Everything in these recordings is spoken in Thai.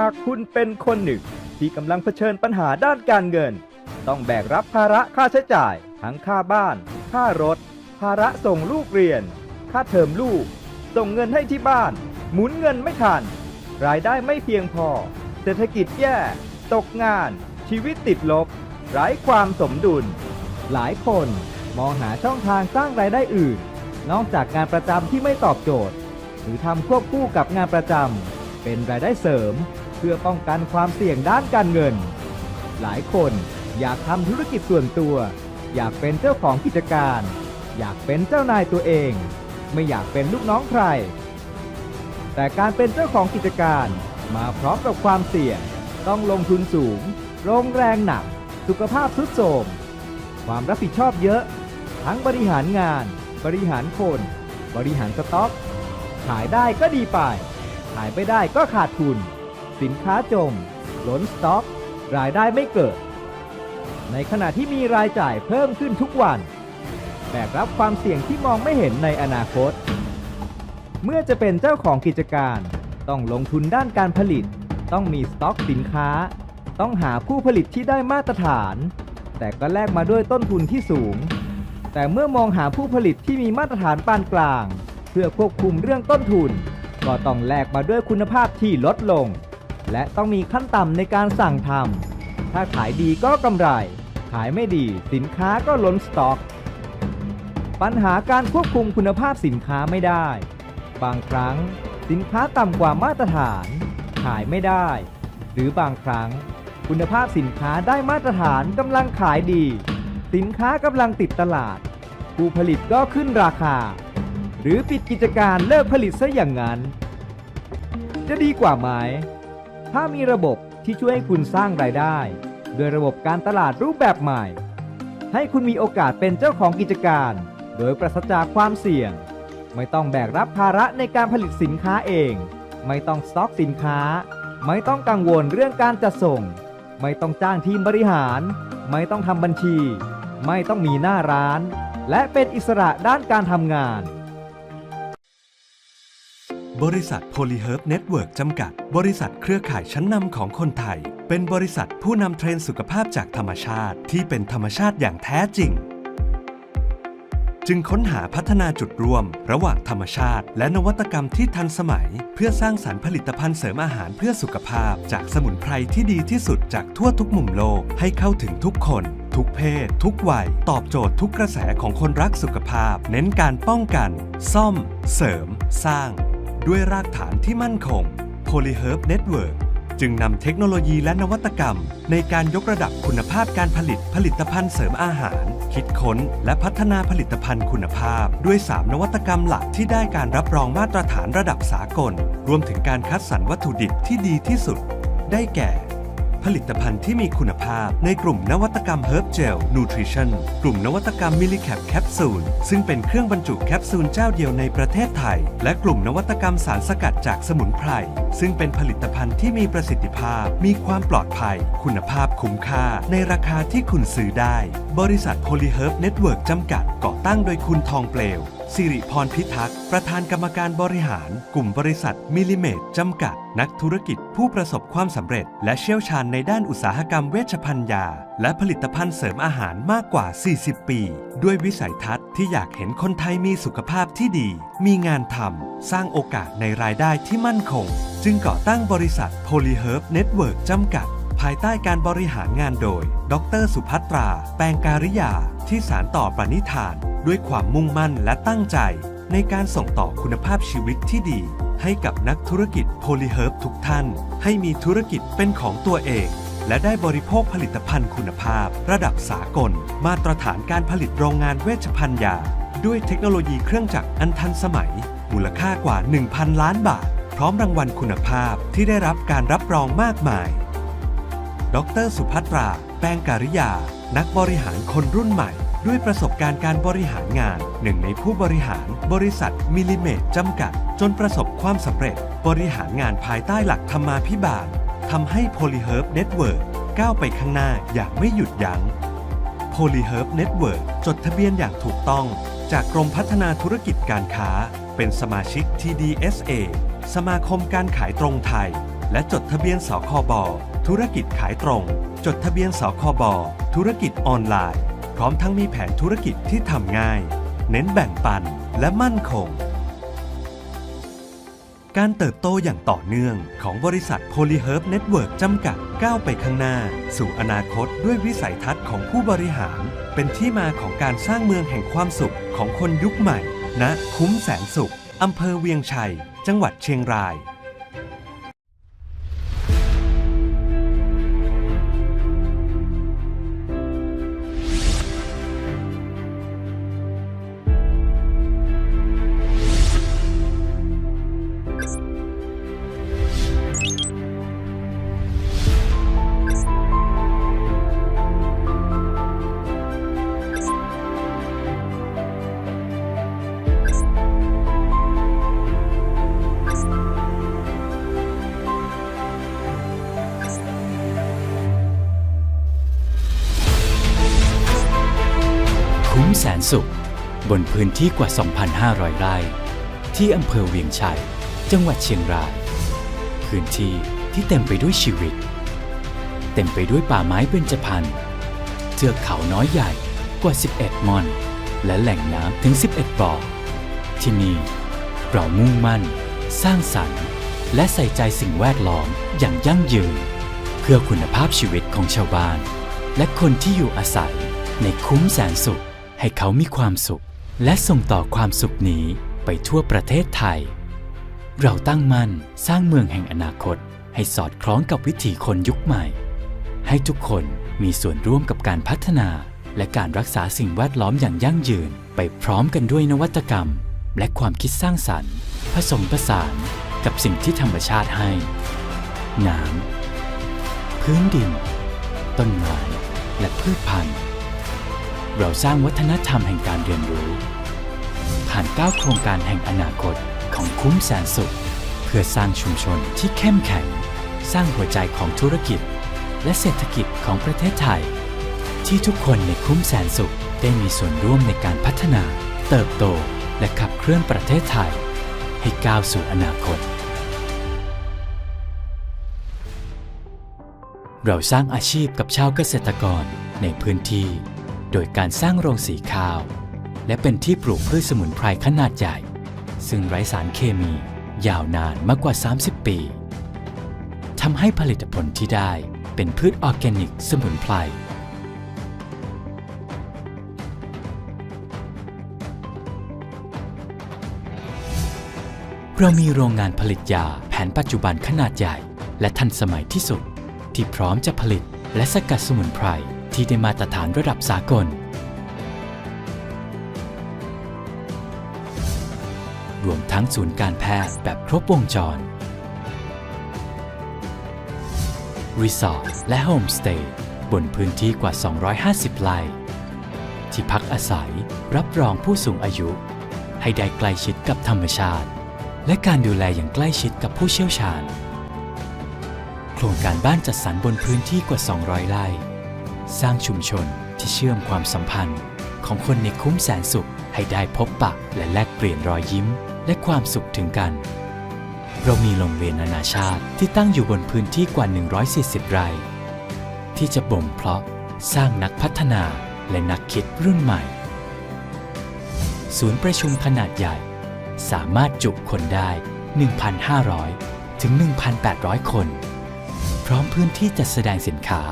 หากคุณเป็นคนหนึ่ง ที่กำลังเผชิญปัญหาด้านการเงิน ต้องแบกรับภาระค่าใช้จ่าย ทั้งค่าบ้าน ค่ารถ ภาระส่งลูกเรียน ค่าเทอมลูก ส่งเงินให้ที่บ้าน หมุนเงินไม่ทัน รายได้ไม่เพียงพอ เศรษฐกิจแย่ ตกงาน ชีวิตติดลบไร้ความสมดุล หลายคนมองหาช่องทางสร้างรายได้อื่น นอกจากงานประจำที่ไม่ตอบโจทย์ หรือทำควบคู่กับงานประจำเป็นรายได้เสริม เพื่อป้องกันความเสี่ยงด้านการเงิน หลายคนอยากทำธุรกิจส่วนตัว อยากเป็นเจ้าของกิจการ อยากเป็นเจ้านายตัวเอง ไม่อยากเป็นลูกน้องใคร แต่การเป็นเจ้าของกิจการมาพร้อมกับความเสี่ยง ต้องลงทุนสูงโรงแรงหนัก สุขภาพทรุดโทรม ความรับผิดชอบเยอะ ทั้งบริหารงาน บริหารคน บริหารสต็อก ขายได้ก็ดีไป ขายไม่ได้ก็ขาดทุน สินค้าจม ล้นสต็อก รายได้ไม่เกิด ในขณะที่มีรายจ่ายเพิ่มขึ้นทุกวัน แบกรับความเสี่ยงที่มองไม่เห็นในอนาคต เมื่อจะเป็นเจ้าของกิจการ ต้องลงทุนด้านการผลิต ต้องมีสต็อกสินค้า ต้องหาผู้ผลิตที่ได้มาตรฐาน แต่ก็แลกมาด้วยต้นทุนที่สูง แต่เมื่อมองหาผู้ผลิตที่มีมาตรฐานปานกลาง เพื่อควบคุมเรื่องต้นทุนก็ต้องแลกมาด้วยคุณภาพที่ลดลง และต้องมีขั้นต่ำในการสั่งทำถ้าขายดีก็กำไร ขายไม่ดีสินค้าก็ล้นสต็อก ปัญหาการควบคุมคุณภาพสินค้าไม่ได้ บางครั้งสินค้าต่ำกว่ามาตรฐาน ขายไม่ได้ หรือบางครั้งคุณภาพสินค้าได้มาตรฐานกำลังขายดี สินค้ากำลังติดตลาด ผู้ผลิตก็ขึ้นราคา หรือปิดกิจการเลิกผลิตซะอย่างนั้น จะดีกว่าไหม ถ้ามีระบบที่ช่วยให้คุณสร้างรายได้ โดยระบบการตลาดรูปแบบใหม่ ให้คุณมีโอกาสเป็นเจ้าของกิจการ โดยปราศจากความเสี่ยง ไม่ต้องแบกรับภาระในการผลิตสินค้าเอง ไม่ต้องสต็อกสินค้า ไม่ต้องกังวลเรื่องการจัดส่ง ไม่ต้องจ้างทีมบริหาร ไม่ต้องทำบัญชี ไม่ต้องมีหน้าร้าน และเป็นอิสระด้านการทำงาน บริษัทโพลีเฮิร์บเน็ตเวิร์กจำกัด บริษัทเครือข่ายชั้นนำของคนไทย เป็นบริษัทผู้นำเทรนด์สุขภาพจากธรรมชาติที่เป็นธรรมชาติอย่างแท้จริง จึงค้นหาพัฒนาจุดร่วม ระหว่างธรรมชาติ และนวัตกรรมที่ทันสมัย เพื่อสร้างสรรค์ผลิตภัณฑ์เสริมอาหารเพื่อสุขภาพ จากสมุนไพรที่ดีที่สุดจากทั่วทุกมุมโลกให้เข้าถึงทุกคนทุกเพศ ทุกวัย ตอบโจทย์ทุกกระแสของคนรักสุขภาพ เน้นการป้องกัน ซ่อม เสริม สร้าง ด้วยรากฐานที่มั่นคง Polyherb Network จึงนำเทคโนโลยีและนวัตกรรม ในการยกระดับคุณภาพการผลิตผลิตภัณฑ์เสริมอาหาร คิดค้น และพัฒนาผลิตภัณฑ์คุณภาพ ด้วย 3 นวัตกรรมหลักที่ได้การรับรองมาตรฐานระดับสากล รวมถึงการคัดสรรวัตถุดิบที่ดีที่สุด ได้แก่ ผลิตภัณฑ์ที่มีคุณภาพในกลุ่มนวัตกรรม Herb Gel Nutrition กลุ่มนวัตกรรม MilliCap Capsule ซึ่งเป็นเครื่องบรรจุแคปซูลเจ้าเดียวในประเทศไทย และกลุ่มนวัตกรรมสารสกัดจากสมุนไพร ซึ่งเป็นผลิตภัณฑ์ที่มีประสิทธิภาพ มีความปลอดภัย คุณภาพคุ้มค่า ในราคาที่คุณซื้อได้ บริษัท Polyherb Network จำกัดก่อตั้งโดยคุณทองเปลว สิริพรพิทักษ์ ประธานกรรมการบริหาร กลุ่มบริษัทมิลิเมตจำกัด นักธุรกิจผู้ประสบความสำเร็จ และเชี่ยวชาญในด้านอุตสาหกรรมเวชภัณฑ์ยา และผลิตภัณฑ์เสริมอาหารมากกว่า 40 ปี ด้วยวิสัยทัศน์ที่อยากเห็นคนไทยมีสุขภาพที่ดี มีงานทำสร้างโอกาสในรายได้ที่มั่นคง จึงก่อตั้งบริษัท Polyherb Network จำกัด ภายใต้การบริหารงานโดย ดรสุภัตรา แปลงการิยา ที่สารต่อประนิธาน ด้วยความมุ่งมั่นและตั้งใจ ในการส่งต่อคุณภาพชีวิตที่ดี ให้กับนักธุรกิจโพลีเฮิร์บทุกท่าน ให้มีธุรกิจเป็นของตัวเอง และได้บริโภคผลิตภัณฑ์คุณภาพ ระดับสากล มาตรฐานการผลิตโรงงานเวชภัณฑ์ยา ด้วยเทคโนโลยีเครื่องจักรอันทันสมัย มูลค่ากว่า 1,000 ล้านบาท พร้อมรางวัลคุณภาพที่ได้รับการรับรองมากมาย ดรสุภัตรา แปลงการิยา นักบริหารคนรุ่นใหม่ ด้วยประสบการณ์การบริหารงาน หนึ่งในผู้บริหารบริษัทมิลิเมตจำกัด จนประสบความสำเร็จ บริหารงานภายใต้หลักธรรมาภิบาลทำให้ Polyherb Network ก้าวไปข้างหน้าอย่างไม่หยุดยัง้ง Polyherb Network จดทะเบียนอย่างถูกต้อง จากกรมพัฒนาธุรกิจการค้า เป็นสมาชิก TDSA สมาคมการขายตรงไทย และจดทะเบียนสคบ ธุรกิจขายตรง จดทะเบียนสคบธุรกิจออนไลน์ พร้อมทั้งมีแผนธุรกิจที่ทำง่าย เน้นแบ่งปันและมั่นคง การเติบโตอย่างต่อเนื่องของบริษัท Polyherb Network จำกัดก้าวไปข้างหน้า สู่อนาคตด้วยวิสัยทัศน์ของผู้บริหาร เป็นที่มาของการสร้างเมืองแห่งความสุขของคนยุคใหม่ณคุ้มแสนสุขอำเภอเวียงชัย จังหวัดเชียงราย บนพื้นที่กว่า 2,500 ไร่ ที่อำเภอเวียงชัย จังหวัดเชียงราย พื้นที่ที่เต็มไปด้วยชีวิต เต็มไปด้วยป่าไม้เบญจพรรณเทือกเขาน้อยใหญ่กว่า 11ม่อน และแหล่งน้ำถึง 11 บ่อ ที่นี่เรามุ่งมั่น สร้างสรรค์ และใส่ใจสิ่งแวดล้อมอย่างยั่งยืน เพื่อคุณภาพชีวิตของชาวบ้าน และคนที่อยู่อาศัยในคุ้มแสนสุขให้เขามีความสุข และส่งต่อความสุขนี้ไปทั่วประเทศไทย เราตั้งมั่นสร้างเมืองแห่งอนาคต ให้สอดคล้องกับวิถีคนยุคใหม่ ให้ทุกคนมีส่วนร่วมกับการพัฒนา และการรักษาสิ่งแวดล้อมอย่างยั่งยืน ไปพร้อมกันด้วยนวัตกรรม และความคิดสร้างสรรค์ ผสมผสานกับสิ่งที่ธรรมชาติให้ น้ำพื้นดิน ต้นไม้ และพืชพันธุ์ เราสร้างวัฒนธรรมแห่งการเรียนรู้ ผ่าน9โครงการแห่งอนาคตของคุ้มแสนสุข เพื่อสร้างชุมชนที่เข้มแข็ง สร้างหัวใจของธุรกิจ และเศรษฐกิจของประเทศไทย ที่ทุกคนในคุ้มแสนสุขได้มีส่วนร่วมในการพัฒนา เติบโตและขับเคลื่อนประเทศไทย ให้ก้าวสู่อนาคต เราสร้างอาชีพกับชาวเกษตรกรในพื้นที่ โดยการสร้างโรงสีข้าว และเป็นที่ปลูกพืชสมุนไพรขนาดใหญ่ ซึ่งไร้สารเคมี ยาวนานมากกว่า 30 ปีทำให้ผลิตผลที่ได้เป็นพืชออร์แกนิกสมุนไพรเรามีโรงงานผลิตยาแผนปัจจุบันขนาดใหญ่ และทันสมัยที่สุด ที่พร้อมจะผลิตและสกัดสมุนไพร ที่ได้มาตรฐานระดับสากล รวมทั้งศูนย์การแพทย์แบบครบวงจร รีสอร์ทและโฮมสเตย์บนพื้นที่กว่า 250 ไร่ที่พักอาศัยรับรองผู้สูงอายุ ให้ได้ใกล้ชิดกับธรรมชาติ และการดูแลอย่างใกล้ชิดกับผู้เชี่ยวชาญ โครงการบ้านจัดสรรบนพื้นที่กว่า 200 ไร่ สร้างชุมชนที่เชื่อมความสัมพันธ์ ของคนในคุ้มแสนสุขให้ได้พบปะและแลกเปลี่ยนรอยยิ้ม และความสุขถึงกัน เรามีโรงเรียนนานาชาติที่ตั้งอยู่บนพื้นที่กว่า 140 ไร่ที่จะบ่มเพาะสร้างนักพัฒนาและนักคิดรุ่นใหม่ ศูนย์ประชุมขนาดใหญ่ สามารถจุคนได้ 1,500 ถึง 1,800 คน พร้อมพื้นที่จัดแสดงสินค้า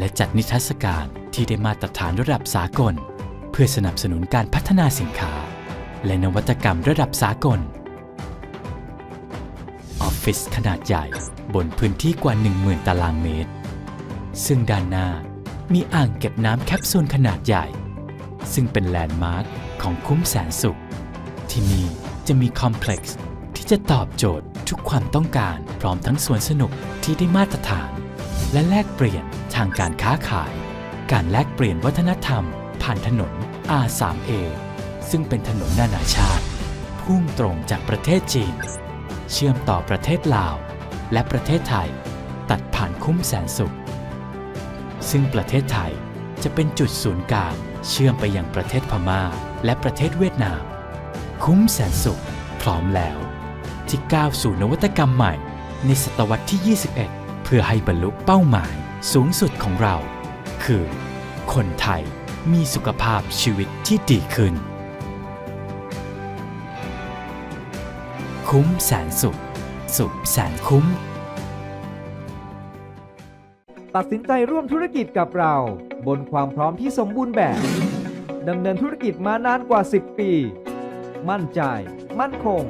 และจัดนิทรรศการที่ได้มาตรฐานระดับสากล เพื่อสนับสนุนการพัฒนาสินค้า และนวัตกรรมระดับสากล ออฟฟิศขนาดใหญ่บนพื้นที่กว่า 10,000 ตารางเมตร ซึ่งด้านหน้ามีอ่างเก็บน้ำแคปซูลขนาดใหญ่ ซึ่งเป็นแลนด์มาร์คของคุ้มแสนสุข ที่นี่จะมีคอมเพล็กซ์ที่จะตอบโจทย์ทุกความต้องการพร้อมทั้งสวนสนุกที่ได้มาตรฐาน และแลกเปลี่ยนทางการค้าขาย การแลกเปลี่ยนวัฒนธรรม ผ่านถนน R3A ซึ่งเป็นถนนนานาชาติ พุ่งตรงจากประเทศจีน เชื่อมต่อประเทศลาว และประเทศไทย ตัดผ่านคุ้มแสนสุข ซึ่งประเทศไทยจะเป็นจุดศูนย์กลางเชื่อมไปยังประเทศพม่า และประเทศเวียดนาม คุ้มแสนสุขพร้อมแล้ว ที่ก้าวสู่นวัตกรรมใหม่ ในศตวรรษที่ 21เพื่อให้บรรลุเป้าหมายสูงสุดของเรา คือ คนไทยมีสุขภาพชีวิตที่ดีขึ้น คุ้มแสนสุข สุขแสนคุ้ม ตัดสินใจร่วมธุรกิจกับเรา บนความพร้อมที่สมบูรณ์แบบดำเนินธุรกิจมานานกว่า 10 ปี มั่นใจ มั่นคง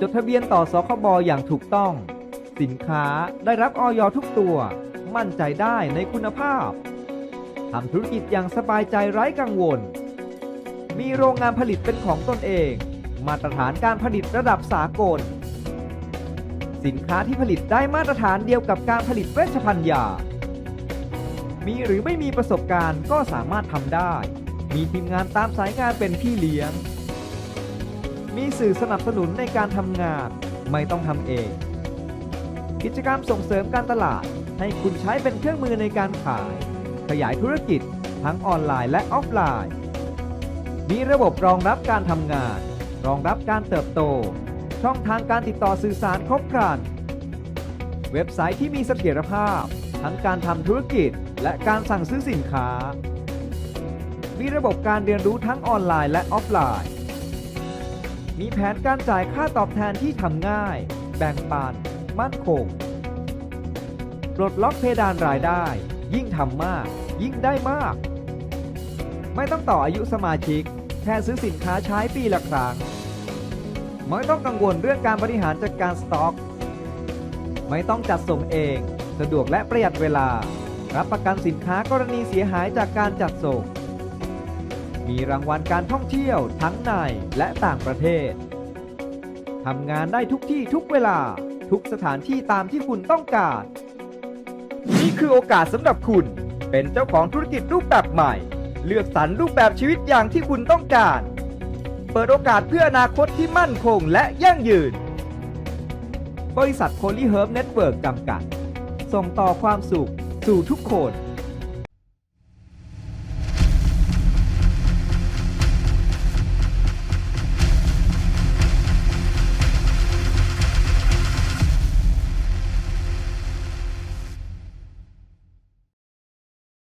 จดทะเบียนต่อสคบอย่างถูกต้อง สินค้าได้รับออยทุกตัว มั่นใจได้ในคุณภาพทำธุรกิจอย่างสบายใจไร้กังวล มีโรงงานผลิตเป็นของตนเอง มาตรฐานการผลิตระดับสากล สินค้าที่ผลิตได้มาตรฐานเดียวกับการผลิตเวชภัณฑ์ยา มีหรือไม่มีประสบการณ์ก็สามารถทำได้ มีทีมงานตามสายงานเป็นพี่เลี้ยง มีสื่อสนับสนุนในการทำงาน ไม่ต้องทำเอง กิจกรรมส่งเสริมการตลาด ให้คุณใช้เป็นเครื่องมือในการขาย ขยายธุรกิจ ทั้งออนไลน์และออฟไลน์ มีระบบรองรับการทำงาน รองรับการเติบโต ช่องทางการติดต่อสื่อสารครบครัน เว็บไซต์ที่มีเสถียรภาพ ทั้งการทำธุรกิจ และการสั่งซื้อสินค้า มีระบบการเรียนรู้ทั้งออนไลน์และออฟไลน์ มีแผนการจ่ายค่าตอบแทนที่ทำง่าย แบ่งปัน มั่นคง ปลดล็อกเพดานรายได้ ยิ่งทำมาก ยิ่งได้มาก ไม่ต้องต่ออายุสมาชิก แค่ซื้อสินค้าใช้ปีละครั้ง ไม่ต้องกังวลเรื่องการบริหารจัดการสต็อก ไม่ต้องจัดส่งเอง สะดวกและประหยัดเวลา รับประกันสินค้ากรณีเสียหายจากการจัดส่ง มีรางวัลการท่องเที่ยวทั้งในและต่างประเทศทำงานได้ทุกที่ทุกเวลา ทุกสถานที่ตามที่คุณต้องการ นี่คือโอกาสสำหรับคุณ เป็นเจ้าของธุรกิจรูปแบบใหม่ เลือกสรรรูปแบบชีวิตอย่างที่คุณต้องการ เปิดโอกาสเพื่ออนาคตที่มั่นคงและยั่งยืน บริษัทโพลีเฮิร์บเน็ตเวิร์กจำกัด ส่งต่อความสุขสู่ทุกคน